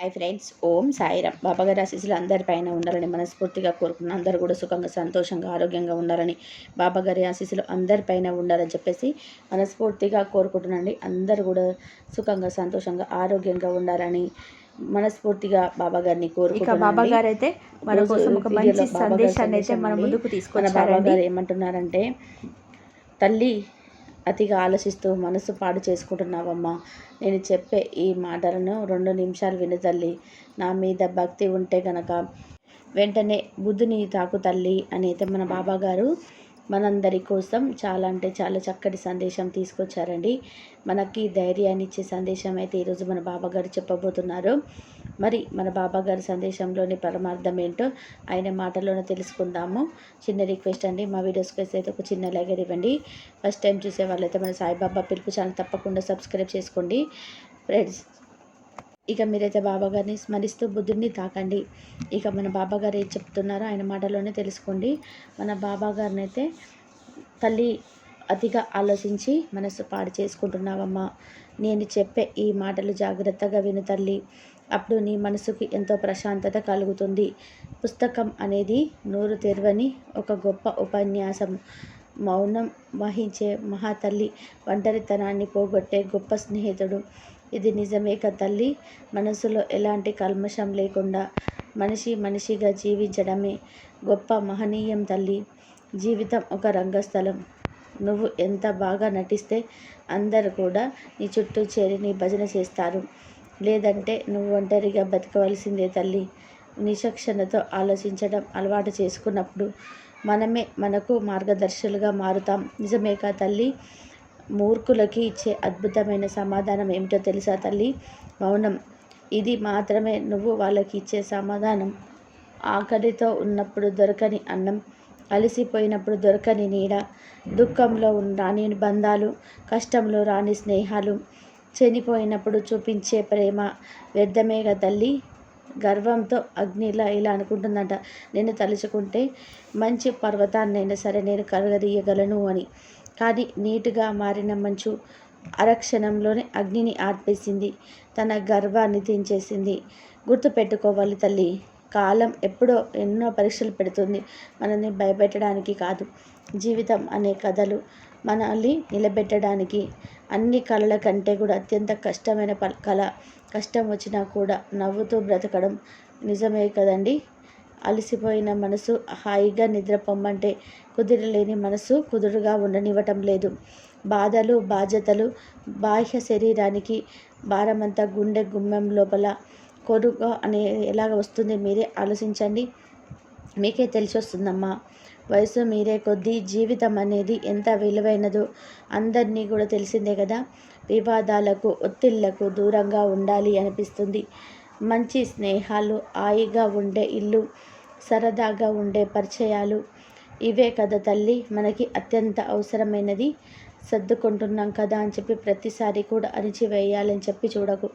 Hi friends ఓం సాయిరామ్. బాబాగారి ఆశీస్సులు అందరిపైన ఉండాలని మనస్ఫూర్తిగా కోరుకున్న అందరూ కూడా సుఖంగా సంతోషంగా ఆరోగ్యంగా ఉండాలని బాబాగారి ఆశీస్సులు అందరిపైన ఉండాలని చెప్పేసి మనస్ఫూర్తిగా కోరుకుంటున్నాండి అందరూ కూడా సుఖంగా సంతోషంగా ఆరోగ్యంగా ఉండాలని మనస్ఫూర్తిగా బాబా గారిని ఇక కోరుకుంటున్నాను బాబా గారు అయితే మన కోసం ఒక మంచి సందేశాన్ని అయితే సందేశం మన. ముందుకు మన బాబా గారు ఏమంటున్నారంటే తల్లి అతిగా ఆలోచిస్తూ మనసు పాడు చేసుకుంటున్నావమ్మా. నేను చెప్పే ఈ మాటలను రెండు నిమిషాలు విను తల్లి. నా మీద భక్తి ఉంటే గనక వెంటనే బుద్ధుని తాకు తల్లి అని అయితే మన బాబాగారు మనందరి కోసం చాలా అంటే చాలా చక్కటి సందేశం తీసుకొచ్చారండి. మనకి ధైర్యాన్ని ఇచ్చే సందేశం అయితే ఈరోజు మన బాబాగారు చెప్పబోతున్నారు. మరి మన బాబా గారి సందేశంలోని పరమార్థం ఏంటో ఆయన మాటలోనే తెలుసుకుందాము. చిన్న రిక్వెస్ట్ అండి మా వీడియోస్కి అయితే ఒక చిన్న లెగర్ ఇవ్వండి. ఫస్ట్ టైం చూసే వాళ్ళైతే మన సాయిబాబా పిలుపు ఛానల్ తప్పకుండా సబ్స్క్రైబ్ చేసుకోండి. ఫ్రెండ్స్ ఇక మీరైతే బాబా గారిని స్మరిస్తూ బుద్ధుడిని తాకండి. ఇక మన బాబా గారు ఏం చెప్తున్నారో ఆయన మాటలోనే తెలుసుకోండి. మన బాబా గారిని అయితే తల్లి అతిగా ఆలోచించి మనసు పాడు చేసుకుంటున్నావమ్మా. నేను చెప్పే ఈ మాటలు జాగ్రత్తగా విను తల్లి. అప్పుడు నీ మనసుకు ఎంతో ప్రశాంతత కలుగుతుంది. పుస్తకం అనేది నోరు తెరవని ఒక గొప్ప ఉపన్యాసం. మౌనం వహించే మహాతల్లి ఒంటరితనాన్ని పోగొట్టే గొప్ప స్నేహితుడు. ఇది నిజమే తల్లి. మనసులో ఎలాంటి కల్మషం లేకుండా మనిషి మనిషిగా జీవించడమే గొప్ప మహనీయం తల్లి. జీవితం ఒక రంగస్థలం. నువ్వు ఎంత బాగా నటిస్తే అందరు కూడా నీ చుట్టూ చేరి నీ భజన చేస్తారు. లేదంటే నువ్వు ఒంటరిగా బతకవలసిందే తల్లి. నిశక్షణతో ఆలోచించడం అలవాటు చేసుకున్నప్పుడు మనమే మనకు మార్గదర్శులుగా మారుతాం. నిజమే కా తల్లి? మూర్ఖులకి ఇచ్చే అద్భుతమైన సమాధానం ఏమిటో తెలుసా తల్లి? మౌనం. ఇది మాత్రమే నువ్వు వాళ్ళకి ఇచ్చే సమాధానం. ఆకలితో ఉన్నప్పుడు దొరకని అన్నం అలసిపోయినప్పుడు దొరకని నీడ దుఃఖంలో రాని బంధాలు కష్టంలో రాని స్నేహాలు చనిపోయినప్పుడు చూపించే ప్రేమ వ్యర్థమేగ తల్లి. గర్వంతో అగ్నిలా ఇలా అనుకుంటుందంట. నేను తలుచుకుంటే మంచి పర్వతాన్నైనా సరే నేను కరగదీయగలను అని. కానీ నీటుగా మారిన మంచు అరక్షణంలోనే అగ్నిని ఆర్పేసింది. తన గర్వాన్ని దించేసింది గుర్తుపెట్టుకోవాలి తల్లి. కాలం ఎప్పుడో ఎన్నో పరీక్షలు పెడుతుంది. మనల్ని భయపెట్టడానికి కాదు. జీవితం అనే కథలు మనల్ని నిలబెట్టడానికి అన్ని కళల కంటే కూడా అత్యంత కష్టమైన ప కళ కష్టం వచ్చినా కూడా నవ్వుతూ బ్రతకడం నిజమే కదండి? అలసిపోయిన మనసు హాయిగా నిద్రపోమ్మంటే కుదిరలేని మనసు కుదురుగా ఉండనివ్వటం లేదు. బాధలు బాధ్యతలు బాహ్య శరీరానికి భారమంతా గుండె గుమ్మం లోపల కొనుగ అనే ఎలాగ వస్తుంది మీరే ఆలోచించండి. మీకే తెలిసి వస్తుందమ్మా వయసు మీరే కొద్దీ జీవితం అనేది ఎంత విలువైనదో అందరినీ కూడా తెలిసిందే కదా. వివాదాలకు ఒత్తిళ్ళకు దూరంగా ఉండాలి అనిపిస్తుంది. మంచి స్నేహాలు హాయిగా ఉండే ఇల్లు సరదాగా ఉండే పరిచయాలు ఇవే కదా తల్లి. మనకి అత్యంత అవసరమైనది. సర్దుకుంటున్నాం కదా అని చెప్పి ప్రతిసారి కూడా అణిచివేయాలని చెప్పి చూడకు.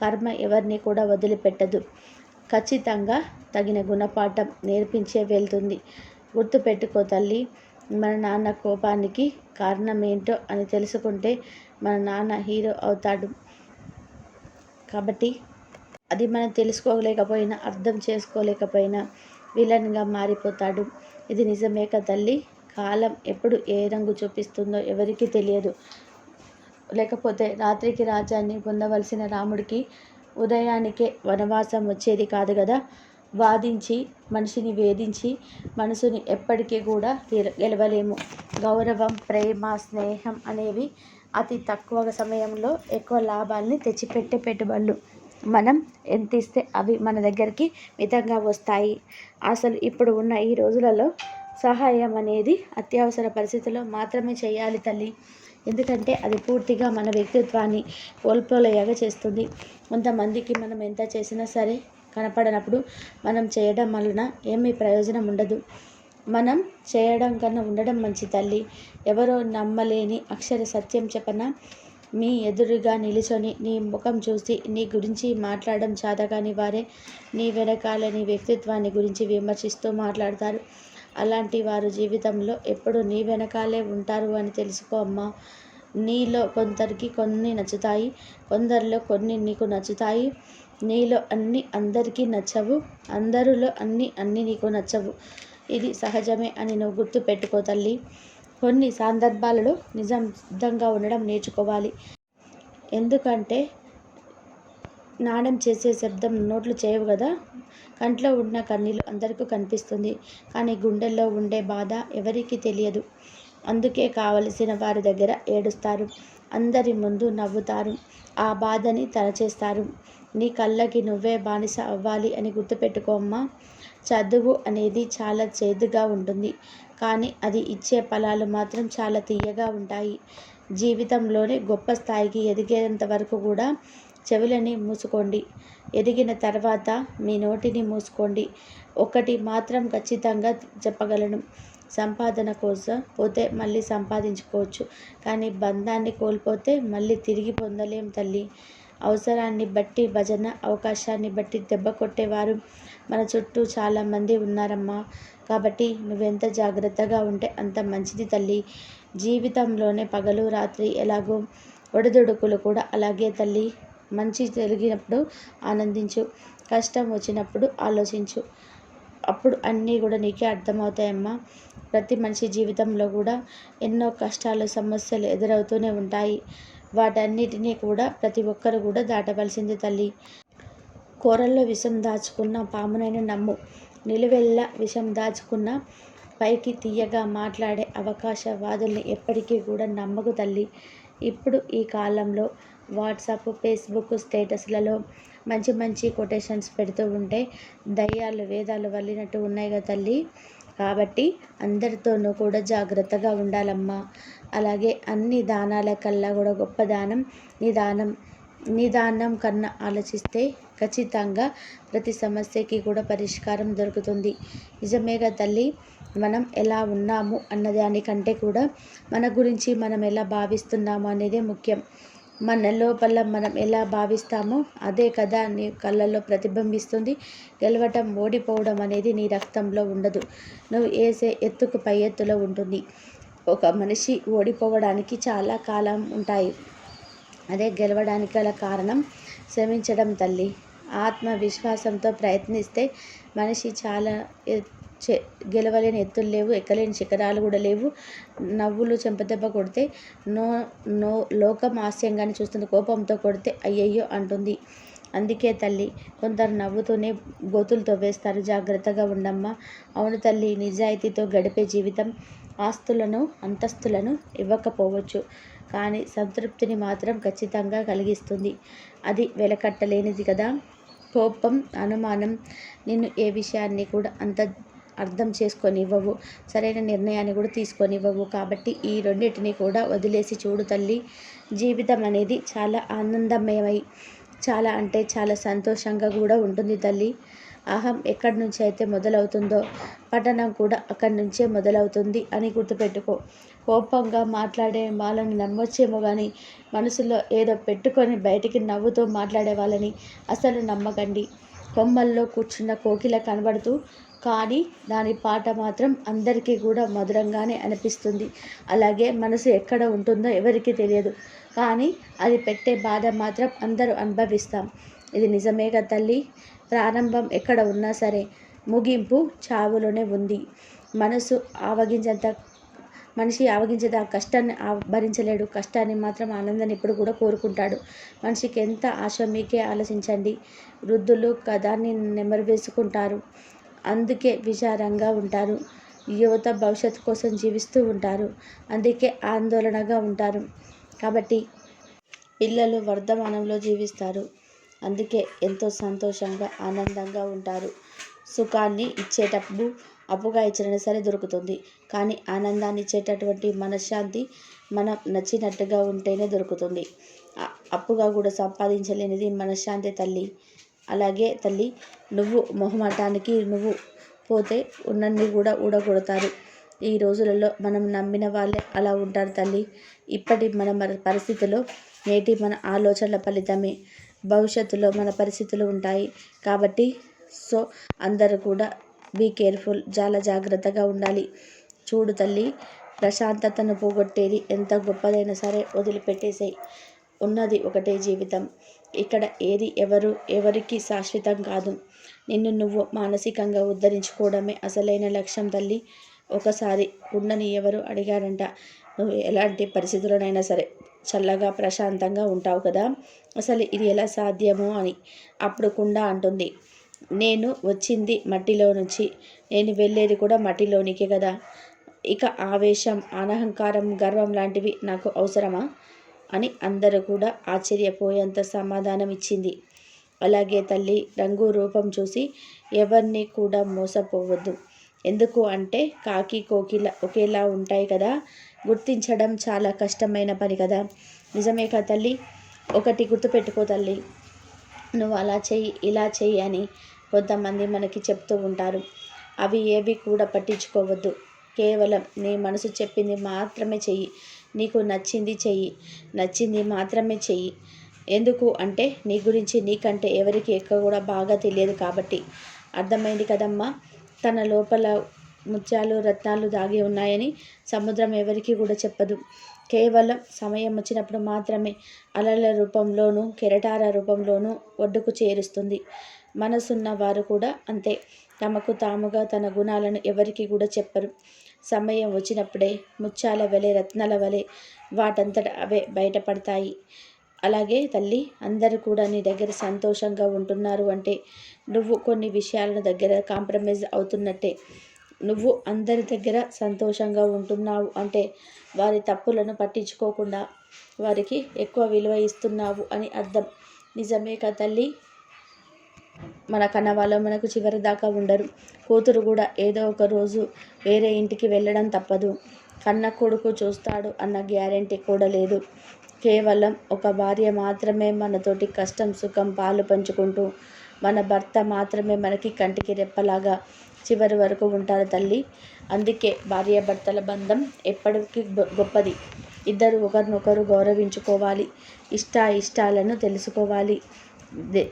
కర్మ ఎవరిని కూడా వదిలిపెట్టదు. ఖచ్చితంగా తగిన గుణపాఠం నేర్పించే వెళ్తుంది. గుర్తుపెట్టుకో తల్లి మన నాన్న కోపానికి కారణం ఏంటో అని తెలుసుకుంటే మన నాన్న హీరో అవుతాడు. కాబట్టి అది మనం తెలుసుకోలేకపోయినా అర్థం చేసుకోలేకపోయినా విలన్గా మారిపోతాడు. ఇది నిజమే కదా తల్లి? కాలం ఎప్పుడు ఏ రంగు చూపిస్తుందో ఎవరికీ తెలియదు. లేకపోతే రాత్రికి రాజ్యాన్ని పొందవలసిన రాముడికి ఉదయానికే వనవాసం వచ్చేది కాదు కదా. వాదించి మనిషిని వేధించి మనసుని ఎప్పటికీ కూడా గెలవలేము. గౌరవం ప్రేమ స్నేహం అనేవి అతి తక్కువ సమయంలో ఎక్కువ లాభాల్ని తెచ్చిపెట్టే పెట్టుబడులు మనం ఎంత ఇస్తే అవి మన దగ్గరికి మితంగా వస్తాయి. అసలు ఇప్పుడు ఉన్న ఈ రోజులలో సహాయం అనేది అత్యవసర పరిస్థితుల్లో మాత్రమే చేయాలి తల్లి. ఎందుకంటే అది పూర్తిగా మన వ్యక్తిత్వాన్ని కోల్పోలేగా చేస్తుంది. కొంతమందికి మనం ఎంత చేసినా సరే కనపడనప్పుడు మనం చేయడం వలన ఏమీ ప్రయోజనం ఉండదు. మనం చేయడం కన్నా ఉండడం మంచి తల్లి. ఎవరో నమ్మలేని అక్షర సత్యం చెప్పన మీ ఎదురుగా నిలుచొని నీ ముఖం చూసి నీ గురించి మాట్లాడడం చాదగాని వారే నీ వెనకాలని వ్యక్తిత్వాన్ని గురించి విమర్శిస్తూ మాట్లాడతారు. అలాంటి వారు జీవితంలో ఎప్పుడు నీ వెనకాలే ఉంటారు అని తెలుసుకో అమ్మా. నీలో కొందరికి కొన్ని నచ్చుతాయి కొందరిలో కొన్ని నీకు నచ్చుతాయి. నీలో అన్ని అందరికీ నచ్చవు అందరిలో అన్ని అన్ని నీకు నచ్చవు. ఇది సహజమే అని నువ్వు గుర్తు పెట్టుకో తల్లి. కొన్ని సందర్భాలలో నిజం సిద్ధంగా ఉండడం నేర్చుకోవాలి. ఎందుకంటే నాణం చేసే శబ్దం నోట్లు చేయవు కదా? కంట్లో ఉన్న కన్నీళ్ళు అందరికీ కనిపిస్తుంది. కానీ గుండెల్లో ఉండే బాధ ఎవరికీ తెలియదు. అందుకే కావలసిన వారి దగ్గర ఏడుస్తారు. అందరి ముందు నవ్వుతారు. ఆ బాధని తలచేస్తారు. నీ కళ్ళకి నువ్వే బానిస అవ్వాలి అని గుర్తుపెట్టుకోమ్మా చదువు అనేది చాలా చేదుగా ఉంటుంది. కానీ అది ఇచ్చే ఫలాలు మాత్రం చాలా తీయగా ఉంటాయి. జీవితంలోనే గొప్ప స్థాయికి ఎదిగేంత వరకు కూడా చెవులని మూసుకోండి. ఎదిగిన తర్వాత మీ నోటిని మూసుకోండి. ఒకటి మాత్రం ఖచ్చితంగా చెప్పగలను. సంపాదన కోసం పోతే మళ్ళీ సంపాదించుకోవచ్చు. కానీ బంధాన్ని కోల్పోతే మళ్ళీ తిరిగి పొందలేం తల్లి. అవసరాన్ని బట్టి భజన అవకాశాన్ని బట్టి దెబ్బ కొట్టేవారు. మన చుట్టూ చాలామంది ఉన్నారమ్మా. కాబట్టి నువ్వెంత జాగ్రత్తగా ఉంటే అంత మంచిది తల్లి. జీవితంలోనే పగలు రాత్రి ఎలాగో ఒడిదుడుకులు కూడా అలాగే తల్లి. మంచి జరిగినప్పుడు ఆనందించు. కష్టం వచ్చినప్పుడు ఆలోచించు. అప్పుడు అన్నీ కూడా నీకే అర్థమవుతాయమ్మా. ప్రతి మనిషి జీవితంలో కూడా ఎన్నో కష్టాలు సమస్యలు ఎదురవుతూనే ఉంటాయి. వాటన్నిటినీ కూడా ప్రతి ఒక్కరు కూడా దాటవలసింది తల్లి. కూరల్లో విషం దాచుకున్న పామునైన నమ్ము. నిలువెల్ల విషం దాచుకున్న పైకి తీయగా మాట్లాడే అవకాశవాదుల్ని ఎప్పటికీ కూడా నమ్మకు తల్లి. ఇప్పుడు ఈ కాలంలో వాట్సాప్ ఫేస్బుక్ స్టేటస్లలో మంచి మంచి కొటేషన్స్ పెడుతూ ఉంటే దయ్యాలు వేదాలు వల్లినట్టు ఉన్నాయి కదా తల్లి? కాబట్టి అందరితోనూ కూడా జాగ్రత్తగా ఉండాలమ్మా. అలాగే అన్ని దానాల కల్లా కూడా గొప్ప దానం నిదానం నిదానం కన్నా ఆలోచిస్తే ఖచ్చితంగా ప్రతి సమస్యకి కూడా పరిష్కారం దొరుకుతుంది. నిజమేగా తల్లి? మనం ఎలా ఉన్నాము అన్నదానికంటే కూడా మన గురించి మనం ఎలా భావిస్తున్నాము అనేదే ముఖ్యం. మన లోపల మనం ఎలా భావిస్తామో అదే కదా నీ కళ్ళల్లో ప్రతిబింబిస్తుంది. గెలవటం ఓడిపోవడం అనేది నీ రక్తంలో ఉండదు. నువ్వు వేసే ఎత్తుకు పై ఎత్తులో ఉంటుంది. ఒక మనిషి ఓడిపోవడానికి చాలా కాలం ఉంటాయి. అదే గెలవడానికి గల కారణం శ్రమించడం తల్లి. ఆత్మవిశ్వాసంతో ప్రయత్నిస్తే మనిషి చాలా గెలవలేని ఎత్తులు లేవు ఎక్కలేని శిఖరాలు కూడా లేవు. నవ్వులు చెంపదెబ్బ కొడితే నో నో లోకం హాస్యంగానే చూస్తుంది కోపంతో కొడితే అయ్యయ్యో అంటుంది. అందుకే తల్లి కొందరు నవ్వుతూనే గోతులు తవ్వేస్తారు జాగ్రత్తగా ఉండమ్మా. అవును తల్లి నిజాయితీతో గడిపే జీవితం ఆస్తులను అంతస్తులను ఇవ్వకపోవచ్చు కానీ సంతృప్తిని మాత్రం ఖచ్చితంగా కలిగిస్తుంది. అది వెలకట్టలేనిది కదా. కోపం అనుమానం నిన్ను ఏ విషయాన్ని కూడా అంత అర్థం చేసుకొనివ్వవు. సరైన నిర్ణయాన్ని కూడా తీసుకొనివ్వవు. కాబట్టి ఈ రెండింటిని కూడా వదిలేసి చూడు తల్లి. జీవితం అనేది చాలా ఆనందమయమై చాలా అంటే చాలా సంతోషంగా కూడా ఉంటుంది తల్లి. అహం ఎక్కడి నుంచి అయితే మొదలవుతుందో పఠనం కూడా అక్కడి నుంచే మొదలవుతుంది అని గుర్తుపెట్టుకో. కోపంగా మాట్లాడే వాళ్ళని నమ్మొచ్చేమో కానీ మనసులో ఏదో పెట్టుకొని బయటికి నవ్వుతూ మాట్లాడే వాళ్ళని అసలు నమ్మకండి. కొమ్మల్లో కూర్చున్న కోకిల కనబడుతూ కానీ దాని పాట మాత్రం అందరికీ కూడా మధురంగానే అనిపిస్తుంది. అలాగే మనసు ఎక్కడ ఉంటుందో ఎవరికీ తెలియదు. కానీ అది పెట్టే బాధ మాత్రం అందరూ అనుభవిస్తాం. ఇది నిజమేగా తల్లి? ప్రారంభం ఎక్కడ ఉన్నా సరే ముగింపు చావులోనే ఉంది. మనసు ఆవగించేంత మనిషి ఆవగించేంత కష్టాన్ని భరించలేడు కష్టాన్ని మాత్రం ఆనందాన్ని ఇప్పుడు కూడా కోరుకుంటాడు. మనిషికి ఎంత ఆశ మీకే ఆలోచించండి. వృద్ధులు కదాన్ని నెమరు వేసుకుంటారు. అందుకే విచారంగా ఉంటారు. యువత భవిష్యత్తు కోసం జీవిస్తూ ఉంటారు. అందుకే ఆందోళనగా ఉంటారు. కాబట్టి పిల్లలు వర్ధమానంలో జీవిస్తారు. అందుకే ఎంతో సంతోషంగా ఆనందంగా ఉంటారు. సుఖాన్ని ఇచ్చేటప్పుడు అప్పుగా ఇచ్చినా సరే దొరుకుతుంది. కానీ ఆనందాన్ని ఇచ్చేటటువంటి మనశ్శాంతి మనం నచ్చినట్టుగా ఉంటేనే దొరుకుతుంది. అప్పుగా కూడా సంపాదించలేనిది మనశ్శాంతి తల్లి. అలాగే తల్లి నువ్వు మొహమాటానికి నువ్వు పోతే ఉన్నన్ని కూడా ఊడగొడతారు. ఈ రోజులలో మనం నమ్మిన వాళ్ళే అలా ఉంటారు తల్లి. ఇప్పటి మన పరిస్థితిలో నేటి మన ఆలోచనల ఫలితమే. భవిష్యత్తులో మన పరిస్థితులు ఉంటాయి కాబట్టి సో అందరూ కూడా బీ కేర్ఫుల్ చాలా జాగ్రత్తగా ఉండాలి. చూడు తల్లి ప్రశాంతతను పోగొట్టేది ఎంత గొప్పదైనా సరే వదిలిపెట్టేసేయి. ఉన్నది ఒకటే జీవితం. ఇక్కడ ఏది ఎవరు ఎవరికి శాశ్వతం కాదు. నిన్ను నువ్వు మానసికంగా ఉద్ధరించుకోవడమే అసలైన లక్ష్యం తల్లి. ఒకసారి ఉండని ఎవరు అడిగారంట. నువ్వు ఎలాంటి పరిస్థితుల్లోనైనా సరే చల్లగా ప్రశాంతంగా ఉంటావు కదా. అసలు ఇది ఎలా సాధ్యమో అని అప్పుడు కుండ అంటుంది. నేను వచ్చింది మట్టిలో నుంచి. నేను వెళ్ళేది కూడా మట్టిలోనికే కదా. ఇక ఆవేశం అనహంకారం గర్వం లాంటివి నాకు అవసరమా? అని అందరూ కూడా ఆశ్చర్యపోయేంత సమాధానం ఇచ్చింది. అలాగే తల్లి రంగు రూపం చూసి ఎవరిని కూడా మోసపోవద్దు. ఎందుకు అంటే కాకి కోకిల ఒకేలా ఉంటాయి కదా. గుర్తించడం చాలా కష్టమైన పని కదా. నిజమే కదా తల్లి? ఒకటి గుర్తుపెట్టుకో తల్లి. నువ్వు అలా చెయ్యి ఇలా చెయ్యి అని కొంతమంది మనకి చెప్తూ ఉంటారు. అవి ఏవి కూడా పట్టించుకోవద్దు. కేవలం నీ మనసు చెప్పింది మాత్రమే చెయ్యి. నీకు నచ్చింది చెయ్యి. నచ్చింది మాత్రమే చెయ్యి. ఎందుకు అంటే నీ గురించి నీకంటే ఎవరికి ఎక్కువ కూడా బాగా తెలియదు కాబట్టి. అర్థమైంది కదమ్మా. తన లోపల ముత్యాలు రత్నాలు దాగి ఉన్నాయని సముద్రం ఎవరికి కూడా చెప్పదు. కేవలం సమయం వచ్చినప్పుడు మాత్రమే అలల రూపంలోనూ కెరటాల రూపంలోనూ ఒడ్డుకు చేరుస్తుంది. మనసున్న వారు కూడా అంతే. తమకు తాముగా తన గుణాలను ఎవరికి కూడా చెప్పరు. సమయం వచ్చినప్పుడే ముత్యాల వలె రత్నాల వలె వాటంతట అవే బయటపడతాయి. అలాగే తల్లి అందరూ కూడా నీ దగ్గర సంతోషంగా ఉంటున్నారు అంటే నువ్వు కొన్ని విషయాలను దగ్గర కాంప్రమైజ్ అవుతున్నట్టే. నువ్వు అందరి దగ్గర సంతోషంగా ఉంటున్నావు అంటే వారి తప్పులను పట్టించుకోకుండా వారికి ఎక్కువ విలువ ఇస్తున్నావు అని అర్థం. నిజమే కదా తల్లి? మన కన్న వాళ్ళు మనకు చివరి దాకా ఉండరు. కూతురు కూడా ఏదో ఒక రోజు వేరే ఇంటికి వెళ్ళడం తప్పదు. కన్న కొడుకు చూస్తాడు అన్న గ్యారెంటీ కూడా లేదు. కేవలం ఒక భార్య మాత్రమే మనతోటి కష్టం సుఖం పాలు పంచుకుంటూ మన భర్త మాత్రమే మనకి కంటికి రెప్పలాగా చివరి వరకు ఉంటారు తల్లి. అందుకే భార్యాభర్తల బంధం ఎప్పటికీ గొప్పది. ఇద్దరు ఒకరినొకరు గౌరవించుకోవాలి. ఇష్ట ఇష్టాలను తెలుసుకోవాలి.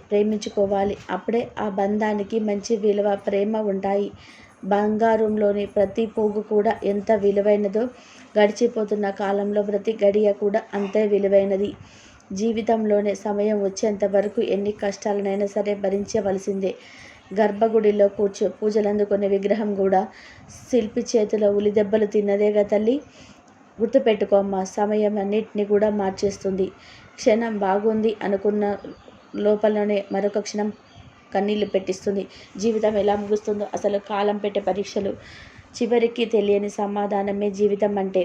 ప్రేమించుకోవాలి. అప్పుడే ఆ బంధానికి మంచి విలువ ప్రేమ ఉంటాయి. బంగారంలోని ప్రతి పోగు కూడా ఎంత విలువైనదో గడిచిపోతున్న కాలంలో ప్రతి గడియ కూడా అంతే విలువైనది. జీవితంలోనే సమయం వచ్చేంత వరకు ఎన్ని కష్టాలనైనా సరే భరించవలసిందే. గర్భగుడిలో కూర్చో పూజలందుకునే విగ్రహం కూడా శిల్పి చేతిలో ఉలి దెబ్బలు తిన్నదేగా తల్లి గుర్తుపెట్టుకోమ్మా సమయం అన్నిటిని కూడా మార్చేస్తుంది. క్షణం బాగుంది అనుకున్న లోపలనే మరొక క్షణం కన్నీళ్ళు పెట్టిస్తుంది. జీవితం ఎలా ముగుస్తుందో అసలు కాలం పెట్టే పరీక్షలు చివరికి తెలియని సమాధానమే జీవితం అంటే.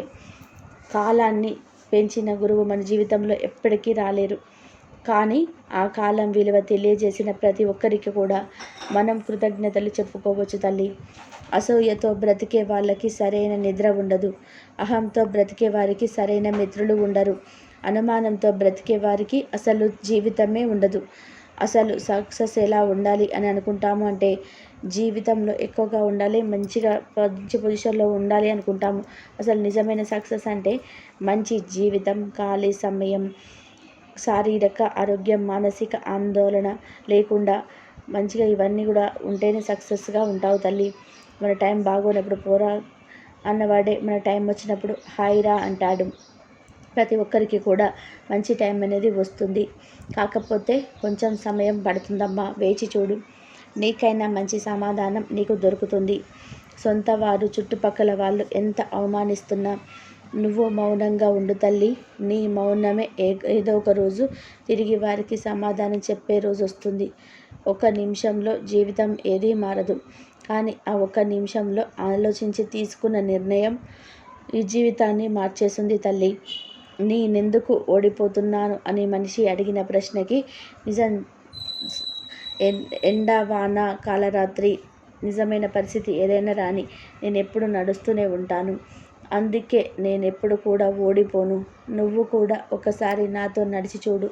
కాలాన్ని పెంచిన గురువు మన జీవితంలో ఎప్పటికీ రాలేరు. కానీ ఆ కాలం విలువ తెలియజేసిన ప్రతి ఒక్కరికి కూడా మనం కృతజ్ఞతలు చెప్పుకోవచ్చు తల్లి. అసూయతో బ్రతికే వాళ్ళకి సరైన నిద్ర ఉండదు. అహంతో బ్రతికే వారికి సరైన మిత్రులు ఉండరు. అనుమానంతో బ్రతికే వారికి అసలు జీవితమే ఉండదు. అసలు సక్సెస్ ఎలా ఉండాలి అని అనుకుంటాము అంటే జీవితంలో ఎక్కువగా ఉండాలి మంచిగా మంచి పొజిషన్లో ఉండాలి అనుకుంటాము. అసలు నిజమైన సక్సెస్ అంటే మంచి జీవితం ఖాళీ సమయం శారీరక ఆరోగ్యం మానసిక ఆందోళన లేకుండా మంచిగా ఇవన్నీ కూడా ఉంటేనే సక్సెస్గా ఉంటావు తల్లి. మన టైం బాగోనప్పుడు పోరా అన్నవాడే మన టైం వచ్చినప్పుడు హాయిరా అంటాడు. ప్రతి ఒక్కరికి కూడా మంచి టైం అనేది వస్తుంది. కాకపోతే కొంచెం సమయం పడుతుందమ్మా. వేచి చూడు. నీకైనా మంచి సమాధానం నీకు దొరుకుతుంది. సొంత వారు చుట్టుపక్కల వాళ్ళు ఎంత అవమానిస్తున్నా నువ్వు మౌనంగా ఉండు తల్లి. నీ మౌనమే ఏ ఏదో ఒక రోజు తిరిగి వారికి సమాధానం చెప్పే రోజు వస్తుంది. ఒక నిమిషంలో జీవితం ఏదీ మారదు. కానీ ఆ ఒక నిమిషంలో ఆలోచించి తీసుకున్న నిర్ణయం ఈ జీవితాన్ని మార్చేసింది తల్లి. నేనెందుకు ఓడిపోతున్నాను అని మనిషి అడిగిన ప్రశ్నకి నిజం ఎండ వాన కాలరాత్రి నిజమైన పరిస్థితి ఏదైనా రాని నేను ఎప్పుడు నడుస్తూనే ఉంటాను. అందుకే నేను ఎప్పుడు కూడా ఓడిపోను. నువ్వు కూడా ఒకసారి నాతో నడిచి చూడు.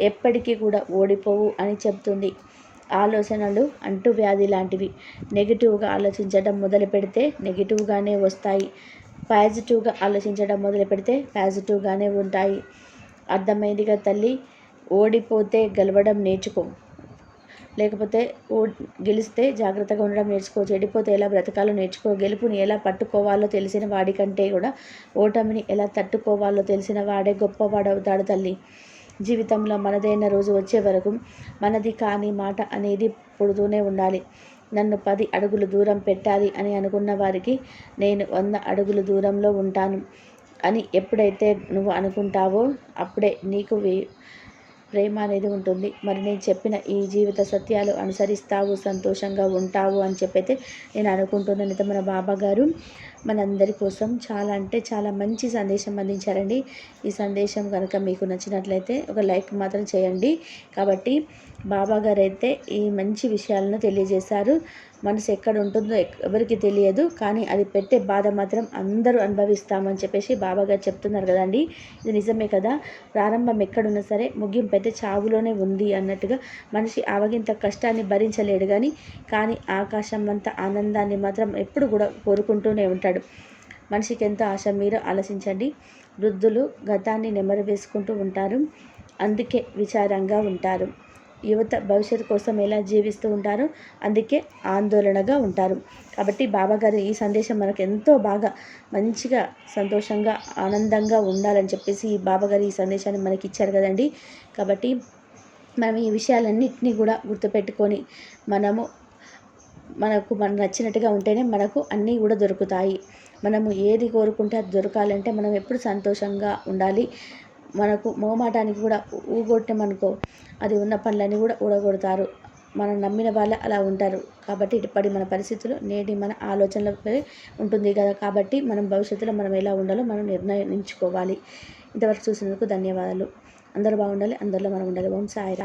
ఎప్పటికీ కూడా ఓడిపోవు అని చెప్తుంది. ఆలోచనలు అంటువ్యాధి లాంటివి. నెగిటివ్గా ఆలోచించడం మొదలు పెడితే నెగిటివ్గానే వస్తాయి. పాజిటివ్గా ఆలోచించడం మొదలు పెడితే పాజిటివ్గానే ఉంటాయి. అర్థమైందిగా తల్లి? ఓడిపోతే గెలవడం నేర్చుకో. లేకపోతే ఓ గెలిస్తే జాగ్రత్తగా ఉండడం నేర్చుకో. చెడిపోతే ఎలా బ్రతకాలో నేర్చుకో. గెలుపుని ఎలా పట్టుకోవాలో తెలిసిన వాడికంటే కూడా ఓటమిని ఎలా తట్టుకోవాలో తెలిసిన వాడే గొప్పవాడవుతాడు తల్లి. జీవితంలో మనదైన రోజు వచ్చే వరకు మనది కాని మాట అనేది పుడుతూనే ఉండాలి. నన్ను పది అడుగులు దూరం పెట్టాలి అని అనుకున్న వారికి నేను వంద అడుగులు దూరంలో ఉంటాను అని ఎప్పుడైతే నువ్వు అనుకుంటావో అప్పుడే నీకు ప్రేమ అనేది ఉంటుంది. మరి నేను చెప్పిన ఈ జీవిత సత్యాలు అనుసరిస్తావు సంతోషంగా ఉంటావు అని చెప్పైతే నేను అనుకుంటున్నాను అయితే మన బాబా గారు మనందరి కోసం చాలా అంటే చాలా మంచి సందేశం అందించారండి. ఈ సందేశం కనుక మీకు నచ్చినట్లయితే ఒక లైక్ మాత్రం చేయండి. కాబట్టి బాబా గారు అయితే ఈ మంచి విషయాలను తెలియజేశారు. మనసు ఎక్కడ ఉంటుందో ఎవరికి తెలియదు. కానీ అది పెట్టే బాధ మాత్రం అందరూ అనుభవిస్తామని చెప్పేసి బాబా గారు చెప్తున్నారు కదండి. ఇది నిజమే కదా. ప్రారంభం ఎక్కడున్నా సరే ముగింపు అయితే చావులోనే ఉంది అన్నట్టుగా మనిషి ఆవగింత కష్టాన్ని భరించలేడు కానీ కానీ ఆకాశం అంత ఆనందాన్ని మాత్రం ఎప్పుడు కూడా కోరుకుంటూనే ఉంటాడు. మనిషికి ఎంత ఆశ మీరు ఆలోచించండి. వృద్ధులు గతాన్ని నెమరు వేసుకుంటూ ఉంటారు. అందుకే విచారంగా ఉంటారు. యువత భవిష్యత్తు కోసం ఎలా జీవిస్తూ ఉంటారో? అందుకే ఆందోళనగా ఉంటారు. కాబట్టి బాబాగారు ఈ సందేశం మనకు ఎంతో బాగా మంచిగా సంతోషంగా ఆనందంగా ఉండాలని చెప్పేసి ఈ బాబాగారు ఈ సందేశాన్ని మనకి ఇచ్చారు కదండి. కాబట్టి మనం ఈ విషయాలన్నింటినీ కూడా గుర్తుపెట్టుకొని మనము మనకు మనం నచ్చినట్టుగా ఉంటేనే మనకు అన్నీ కూడా దొరుకుతాయి. మనము ఏది కోరుకుంటే అది దొరకాలంటే మనం ఎప్పుడు సంతోషంగా ఉండాలి. మనకు మోమాటానికి కూడా ఊగొట్టామనుకో అది ఉన్న పనులన్నీ కూడా ఊడగొడతారు. మనం నమ్మిన వాళ్ళే అలా ఉంటారు. కాబట్టి ఇప్పటి మన పరిస్థితులు నేటి మన ఆలోచనలపై ఉంటుంది కదా. కాబట్టి మనం భవిష్యత్తులో మనం ఎలా ఉండాలో మనం నిర్ణయించుకోవాలి. ఇంతవరకు చూసినందుకు ధన్యవాదాలు. అందరూ బాగుండాలి. అందరిలో మనం ఉండాలి ఓం సాయిరా